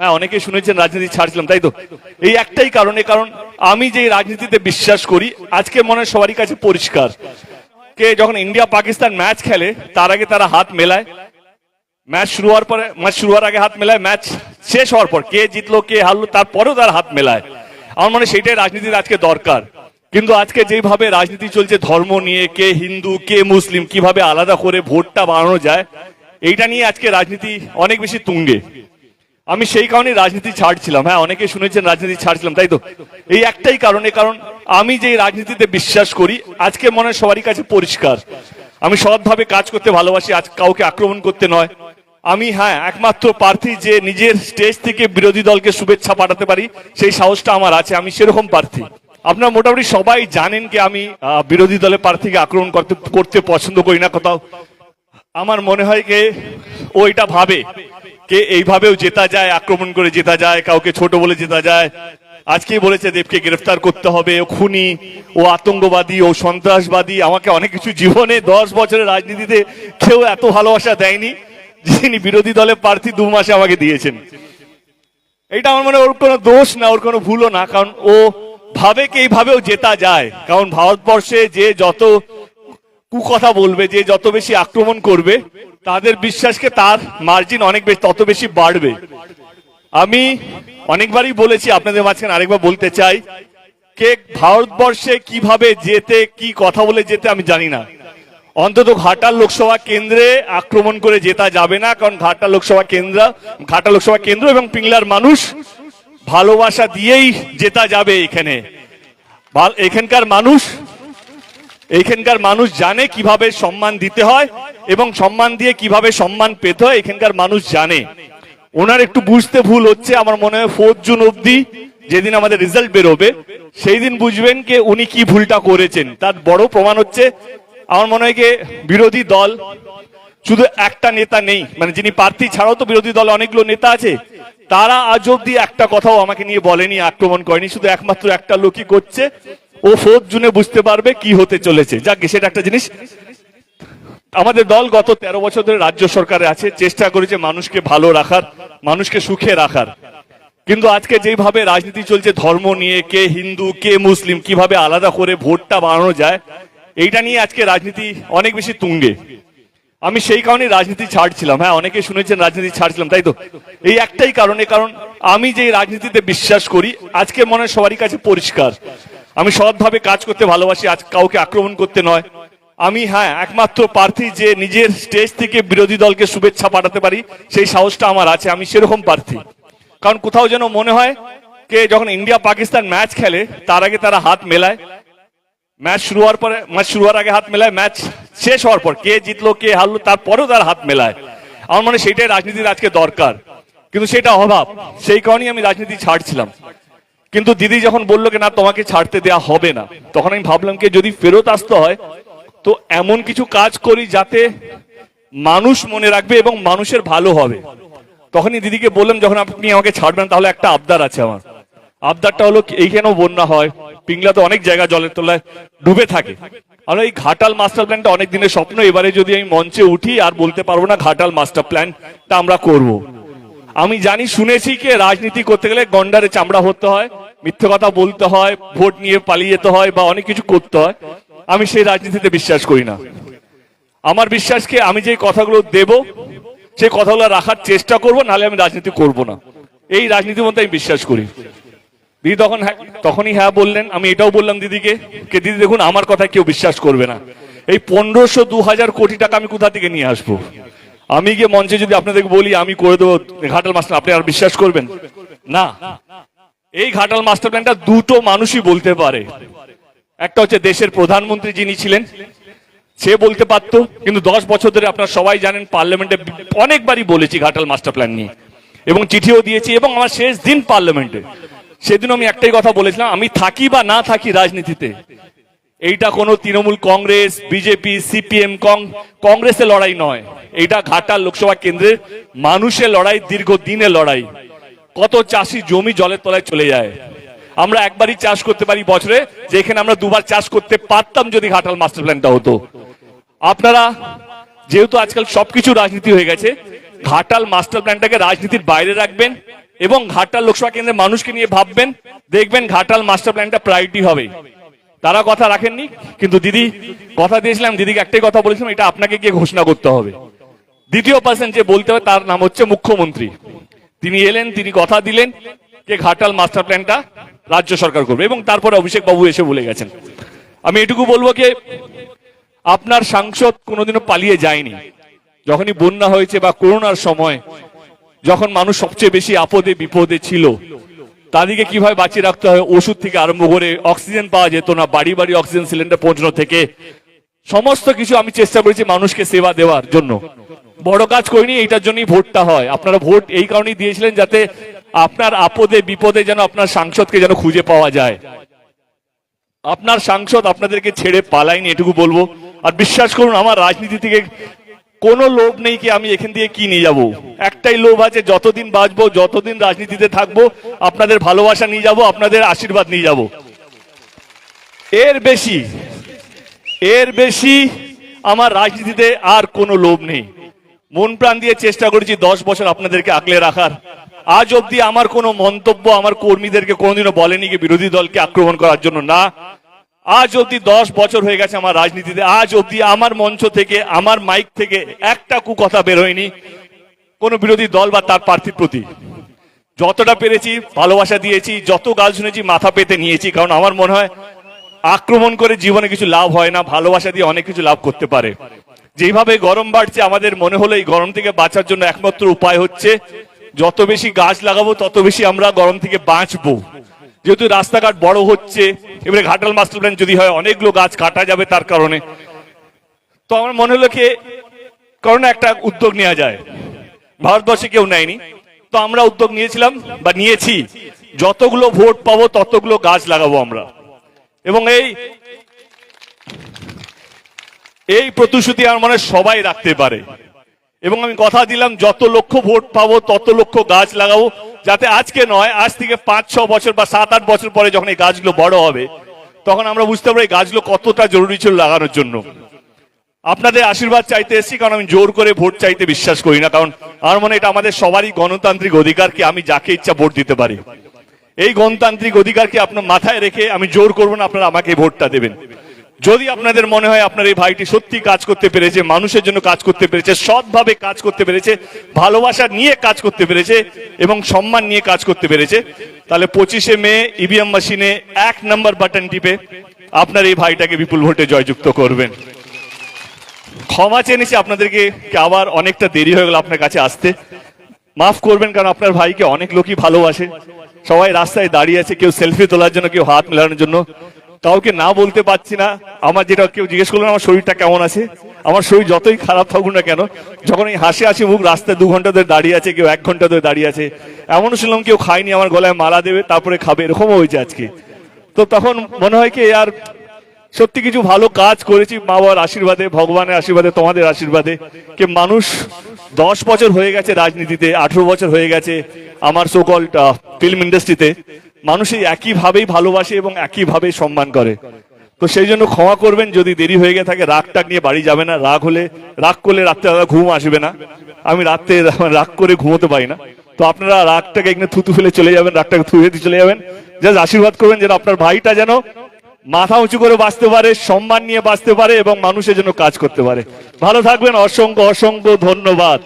হ্যাঁ অনেকে শুনেছেন রাজনীতি ছাড়ছিলাম, তাই তো? এই একটাই কারণে, কারণ আমি যে রাজনীতিতে বিশ্বাস করি, আজকে মনে সবারই কাছে পরিষ্কার। কে যখন ইন্ডিয়া পাকিস্তান ম্যাচ খেলে, তার আগে তারা হাত মেলায়। ম্যাচ শুরু হওয়ার পরে, ম্যাচ শুরু হওয়ার আগে হাত মেলায়, ম্যাচ শেষ হওয়ার পর কে জিতলো, কে হারলো, তারপরেও তার হাত মেলায়। আমার মনে সেইটাই রাজনীতির আজকে দরকার। কিন্তু আজকে যেভাবে রাজনীতি চলছে, ধর্ম নিয়ে, কে হিন্দু, কে মুসলিম, কীভাবে আলাদা করে ভোটটা বাড়ানো যায়, এইটা নিয়ে আজকে রাজনীতি অনেক বেশি তুঙ্গে। আমি সেই কারণে রাজনীতি ছাড়ছিলাম। হ্যাঁ অনেকে শুনেছেন রাজনীতি ছাড়ছিলাম, তাই তো? এই একটাই কারণে, কারণ আমি যে রাজনীতিতে বিশ্বাস করি, আজকে মনে সবারই কাছে পরিষ্কার। আমি সৎভাবে কাজ করতে ভালোবাসি, আজ কাউকে আক্রমণ করতে নয়। আমি হ্যাঁ একমাত্র প্রার্থী যে নিজের স্টেজ থেকে বিরোধী দলকে শুভেচ্ছা পাঠাতে পারি, সেই সাহসটা আমার আছে, আমি সেরকম প্রার্থী। আপনারা মোটামুটি সবাই জানেন কি আমি বিরোধী দলের প্রার্থীকে আক্রমণ করতে করতে পছন্দ করি না কোথাও। আমার মনে হয় যে ও এটা ভাবে। কে এইভাবেও জেতা যায়, আক্রমণ করে জেতা যায়, কাউকে ছোট বলে জেতা যায়। আজকেই বলেছে দেবকে গ্রেফতার করতে হবে। ও খুনি, ও আতঙ্কবাদী, ও সন্ত্রাসবাদী। আমাকে অনেক কিছু জীবনে দশ বছরের রাজনীতিতে কেউ এত ভালোবাসা দেয়নি, যিনি বিরোধী দলের প্রার্থী দু মাসে আমাকে দিয়েছেন। এটা আমার মনে ওর কোনো দোষ না, ওর কোনো ভুলও না, কারণ ও ভাবে কি এইভাবেও জেতা যায়। কারণ ভারতবর্ষে যে যত কুকথা বলবে, যে যত বেশি আক্রমণ করবে তাদের বিশ্বাসকে তার মার্জিন অনেক বেশি, তত বেশি বাড়বে। আমি অনেকবারই বলেছি, আপনাদের মাঝখানে আরেকবার বলতে চাই, কে ভারতবর্ষে কীভাবে যেতে, কি কথা বলে যেতে আমি জানি না। অন্তত ঘাটাল লোকসভা কেন্দ্রে আক্রমণ করে জেতা যাবে না, কারণ ঘাটাল লোকসভা কেন্দ্র, ঘাটাল লোকসভা কেন্দ্র এবং পিংলার মানুষ ভালোবাসা দিয়েই জেতা যাবে এখানে। এখানকার মানুষ এখানকার মানুষ জানে কীভাবে সম্মান দিতে হয় এবং সম্মান দিয়ে কীভাবে সম্মান পেতে হয় এখানকার মানুষ জানে। ওনার একটু বুঝতে ভুল হচ্ছে, আমার মনে হয় ফোর্থ জুন অবধি যেদিন আমাদের রেজাল্ট বেরোবে সেই দিন বুঝবেন যে উনি কি ভুলটা করেছেন। তার বড় প্রমাণ হচ্ছে, আমার মনে হয় যে বিরোধী দল, শুধু একটা নেতা নেই মানে যিনি প্রার্থী ছাড়াও তো বিরোধী দল অনেকগুলো নেতা আছে, তারা আজ অব্দি একটা কথাও আমাকে নিয়ে বলেনি, আক্রমণ করেনি, শুধু একমাত্র একটা লোকই করছে। ও ফোর্থ জুনে বুঝতে পারবে কি হতে চলেছে। যাক, সেটা একটা জিনিস। আমাদের দল গত তেরো বছর ধরে রাজ্য সরকারে আছে। চেষ্টা করেছে মানুষকে ভালো রাখার, মানুষকে সুখে রাখার। কিন্তু আজকে যেভাবে রাজনীতি চলছে, ধর্ম নিয়ে, কে হিন্দু, কে মুসলিম, কীভাবে আলাদা করে ভোটটা বাড়ানো যায়, এইটা নিয়ে আজকে রাজনীতি অনেক বেশি তুঙ্গে। আমি সেই কারণে রাজনীতি ছাড়ছিলাম। হ্যাঁ অনেকে শুনেছেন রাজনীতি ছাড়ছিলাম, তাই তো? এই একটাই কারণে, কারণ আমি যে রাজনীতিতে বিশ্বাস করি, আজকে মনে সবারই কাছে পরিষ্কার। আমি সৎভাবে কাজ করতে ভালোবাসি, আজ কাউকে আক্রমণ করতে নয়। আমি হ্যাঁ একমাত্র প্রার্থী যে নিজের স্টেজ থেকে বিরোধী দলকে শুভেচ্ছা পাঠাতে পারি, সেই সাহসটা আমার আছে, আমি সেরকম প্রার্থী। কারণ কোথাও যেন মনে হয় কে যখন ইন্ডিয়া পাকিস্তান ম্যাচ খেলে, তার আগে তারা হাত মেলায়। ম্যাচ শুরু হওয়ার পরে, ম্যাচ শুরু হওয়ার আগে হাত মেলায়, ম্যাচ শেষ হওয়ার পর কে জিতলো, কে হারলো, তারপরেও তার হাত মেলায়। আমার মনে সেইটাই রাজনীতির আজকে দরকার। কিন্তু সেটা অভাব, সেই কারণেই আমি রাজনীতি ছাড়ছিলাম। কিন্তু দিদি যখন বলল কি, না, তোমাকে ছাড়তে দেয়া হবে না, তখন আমি ভাবলাম কি, যদি ফেরত আসতে হয়, তো এমন কিছু কাজ করি যাতে মানুষ মনে রাখবে এবং মানুষের ভালো হবে। তখনই দিদিকে বললাম, যখন আপনি আমাকে ছাড়বেন, তাহলে একটা আবদার আছে আমার। আবদারটা হলো এইখানেও বন্যা হয় পিংলাতে অনেক জায়গা জলের তলায় ডুবে থাকে। আর এই ঘাটাল মাস্টার প্ল্যানটা অনেক দিনের স্বপ্ন, এবারে যদি আমি মঞ্চে উঠি, আর বলতে পারব না ঘাটাল মাস্টার প্ল্যানটা আমরা করব। আমি জানি, শুনেছি কি রাজনীতি করতে গেলে গন্ডারে চামড়া হতে হয়, মিথ্যে কথা বলতে হয়, ভোট নিয়ে পালিয়ে যেতে হয় বা অনেক কিছু করতে হয়। আমি সেই রাজনীতিতে বিশ্বাস করি না। আমার বিশ্বাসকে আমি যে কথাগুলো দেব সেই কথাগুলো রাখার চেষ্টা করব, নাহলে আমি রাজনীতি করব না। এই রাজনীতির মধ্যে আমি বিশ্বাস করি। দিদি তখন হ্যাঁ- তখনই হ্যাঁ বললেন, আমি এটাও বললাম দিদিকে, কে দিদি দেখুন, আমার কথা কেউ বিশ্বাস করবে না। এই পনেরোশো দু হাজার কোটি টাকা আমি কোথা থেকে নিয়ে আসব? আমি গিয়ে মঞ্চে যদি আপনাদেরকে বলি, আমি করে দেবো ঘাটাল মাস্টার, আপনি আর বিশ্বাস করবেন? না। এই ঘাটাল মাস্টার প্ল্যানটা দুটো মানুষই বলতে পারে। একটা হচ্ছে দেশের প্রধানমন্ত্রী যিনি ছিলেন, সে বলতে পারতো, কিন্তু দশ বছর ধরে আপনারা সবাই জানেন, পার্লামেন্টে অনেকবারই বলেছি ঘাটাল মাস্টার প্ল্যান নিয়ে। এবং চিঠিও দিয়েছি, এবং আমার শেষ দিন পার্লামেন্টে। সেদিন আমি একটাই কথা বলেছিলাম, আমি থাকি বা না থাকি রাজনীতিতে এইটা কোনো তৃণমূল কংগ্রেস, বিজেপি, সিপিএম কংগ্রেসের লড়াই নয়। এইটা ঘাটাল লোকসভা কেন্দ্রের মানুষের লড়াই দীর্ঘ দিনের লড়াই। কত চাষি জমি জলের তলায় চলে যায়। আমরা একবারই চাষ করতে পারি বছরে যেখানে আমরা দুবার চাষ করতে পারতাম যদি ঘাটাল মাস্টার প্ল্যানটা হতো। আপনারা, যেহেতু আজকাল সবকিছু রাজনীতি হয়ে গেছে, ঘাটাল মাস্টার প্ল্যানটাকে রাজনীতির বাইরে রাখবেন এবং ঘাটাল লোকসভা কেন্দ্রের মানুষকে নিয়ে ভাববেন, দেখবেন ঘাটাল মাস্টার প্ল্যানটা প্রায়োরিটি হবে। তারা কথা রাখেননি, কিন্তু দিদি, কথা দিয়েছিলাম, দিদিকে একটাই কথা বলেছিলাম, এটা আপনাকে গিয়ে ঘোষণা করতে হবে। দ্বিতীয় পার্সন যে বলতে হবে, তার নাম হচ্ছে মুখ্যমন্ত্রী। তিনি এলেন, তিনি কথা দিলেন যে ঘাটাল মাস্টার প্ল্যানটা রাজ্য সরকার করবে, এবং তারপরে অভিষেক বাবু এসে বলে গেছেন। আমি এটুকু বলব যে, আপনার সাংসদ কোনোদিনও পালিয়ে যায়নি। যখনই বন্যা হয়েছে বা করোনার সময়, যখন মানুষ সবচেয়ে বেশি আপদে, বিপদে ছিল তাদেরকে কীভাবে বাঁচিয়ে রাখতে হয় ওষুধ থেকে আরম্ভ করে অক্সিজেন পাওয়া যেত না, বাড়ি বাড়ি অক্সিজেন সিলিন্ডার পৌঁছানো থেকে। সমস্ত কিছু আমি চেষ্টা করেছি মানুষকে সেবা দেওয়ার জন্য। বড় কাজ করিনি, এইটার জন্যই ভোটটা হয়। আপনারা ভোট এই কারণেই দিয়েছিলেন যাতে আপনার আপদে বিপদে যেন আপনার সাংসদকে যেন খুঁজে পাওয়া যায়। আপনার সাংসদ আপনাদেরকে ছেড়ে পালায়নি, এটুকু বলব। আর বিশ্বাস করুন, আমার রাজনীতি থেকে কোনো লোভ নেই কি আমি এখান দিয়ে কি নিয়ে যাব? একটাই লোভ আছে, যতদিন বাঁচবো, যতদিন রাজনীতিতে থাকব, আপনাদের ভালোবাসা নিয়ে যাব, আপনাদের আশীর্বাদ নিয়ে যাব। এর বেশি এর বেশি আমার রাজনীতিতে আর কোনো লোভ নেই। মন প্রাণ দিয়ে চেষ্টা করেছি দশ বছর আপনাদেরকে আগলে রাখার। আজ অবধি আমার কোনো মন্তব্য আমার কর্মীদেরকে কোনোদিনও বলেনি কি বিরোধী দলকে আক্রমণ করার জন্য। না আজ অবধি দশ বছর হয়ে গেছে আমার রাজনীতিতে। আজ অবধি আমার মঞ্চ থেকে, আমার মাইক থেকে একটা কু কথা বের হয়নি। কোনো বিরোধী দল বা তার প্রার্থীর প্রতি। যতটা পেরেছি, ভালোবাসা দিয়েছি, যত গাল শুনেছি, মাথা পেতে নিয়েছি, কারণ আমার মনে হয় আক্রমণ করে জীবনে কিছু লাভ হয় না, ভালোবাসা দিয়ে অনেক কিছু লাভ করতে পারে। যেভাবে গরম বাড়ছে, আমাদের মনে হলো এই গরম থেকে বাঁচার জন্য একমাত্র উপায় হচ্ছে, যত বেশি গাছ লাগাবো, তত বেশি আমরা গরম থেকে বাঁচবো। যেহেতু রাস্তাঘাট বড় হচ্ছে, এবারে ঘাটাল মাস্টার প্ল্যান যদি হয়, অনেকগুলো গাছ কাটা যাবে তার কারণে। তো আমার মনে হলো কি কারণ একটা উদ্যোগ নেওয়া যায়। ভারতবর্ষে কেউ নেয়নি। তো আমরা উদ্যোগ নিয়েছিলাম বা নিয়েছি। যতগুলো ভোট পাবো, ততগুলো গাছ লাগাবো আমরা। এবং এই এই প্রতিশ্রুতি আমার মনে সবাই রাখতে পারে। এবং আমি কথা দিলাম, যত লক্ষ ভোট পাবো, তত লক্ষ গাছ লাগাবো, যাতে আজকে নয়, আজ থেকে পাঁচ, ছ বছর বা সাত, আট বছর পরে যখন এই গাছগুলো বড় হবে, তখন আমরা বুঝতে পারব এই গাছগুলো কতটা জরুরি ছিল লাগানোর জন্য। আপনাদের আশীর্বাদ চাইতে এসেছি, কারণ আমি জোর করে ভোট চাইতে বিশ্বাস করি না, কারণ আমার মনে এটা আমাদের সবারই গণতান্ত্রিক অধিকারকে আমি যাকে ইচ্ছা ভোট দিতে পারি। এই গণতান্ত্রিক অধিকারকে আপনার মাথায় রেখে আমি জোর করব না, আপনারা আমাকে ভোটটা দেবেন। যদি আপনাদের মনে হয় আপনার এই ভাইটি সত্যি কাজ করতে পেরেছে, মানুষের জন্য কাজ করতে পেরেছে, সৎভাবে কাজ করতে পেরেছে, ভালোবাসা নিয়ে কাজ করতে পেরেছে এবং সম্মান নিয়ে কাজ করতে পেরেছে, তাহলে পঁচিশে মে ইভিএম মেশিনে এক নম্বর বাটন টিপে আপনার এই ভাইটাকে বিপুল ভোটে জয়যুক্ত করবেন। ক্ষমা চেয়ে নিছি আপনাদেরকে আবার অনেকটা দেরি হয়ে গেল আপনার কাছে আসতে। মাফ করবেন কারণ আপনার ভাইকে অনেক লোকই ভালোবাসে। সবাই রাস্তায় দাঁড়িয়ে আছে, কেউ সেলফি তোলার জন্য, কেউ হাত মেলানোর জন্য। কাউকে না বলতে পারছি না। আমার যেটা কেউ জিজ্ঞেস করলেন আমার শরীরটা কেমন আছে? আমার শরীর যতই খারাপ থাকুক না কেন, যখন এই হাসি হাসি মুখ রাস্তায় দু ঘণ্টা ধরে দাঁড়িয়ে আছে, কেউ এক ঘণ্টা ধরে দাঁড়িয়ে আছে, এমনও শুনলাম কেউ খায়নি, আমার গলায় মালা দেবে, তারপরে খাবে, এরকমও হয়েছে আজকে। তো তখন মনে হয় কি আর সত্যি কিছু ভালো কাজ করেছি মা বাবার আশীর্বাদে, ভগবানের আশীর্বাদে, তোমাদের আশীর্বাদে। কে মানুষ দশ বছর হয়ে গেছে রাজনীতিতে, আঠেরো বছর হয়ে গেছে আমার সকল ফিল্ম ইন্ডাস্ট্রিতে মানুষ এই একইভাবেই ভালোবাসে এবং একইভাবেই সম্মান করে। তো সেই জন্য ক্ষমা করবেন, যদি দেরি হয়ে গিয়ে থাকে রাগ টাগ নিয়ে বাড়ি যাবে না। রাগ হলে, রাগ করলে রাত্রে ঘুম আসবে না। আমি রাত্রে রাগ করে ঘুমোতে পারি না। তো আপনারা রাগটাকে এখানে থুতু ফেলে চলে যাবেন, রাগটাকে থুয়ে দিয়ে চলে যাবেন। জাস্ট আশীর্বাদ করবেন যেন আপনার ভাইটা যেন মাথা উঁচু করে বাঁচতে পারে, সম্মান নিয়ে বাঁচতে পারে এবং মানুষের জন্য কাজ করতে পারে। ভালো থাকবেন, অসংখ্য অসংখ্য ধন্যবাদ।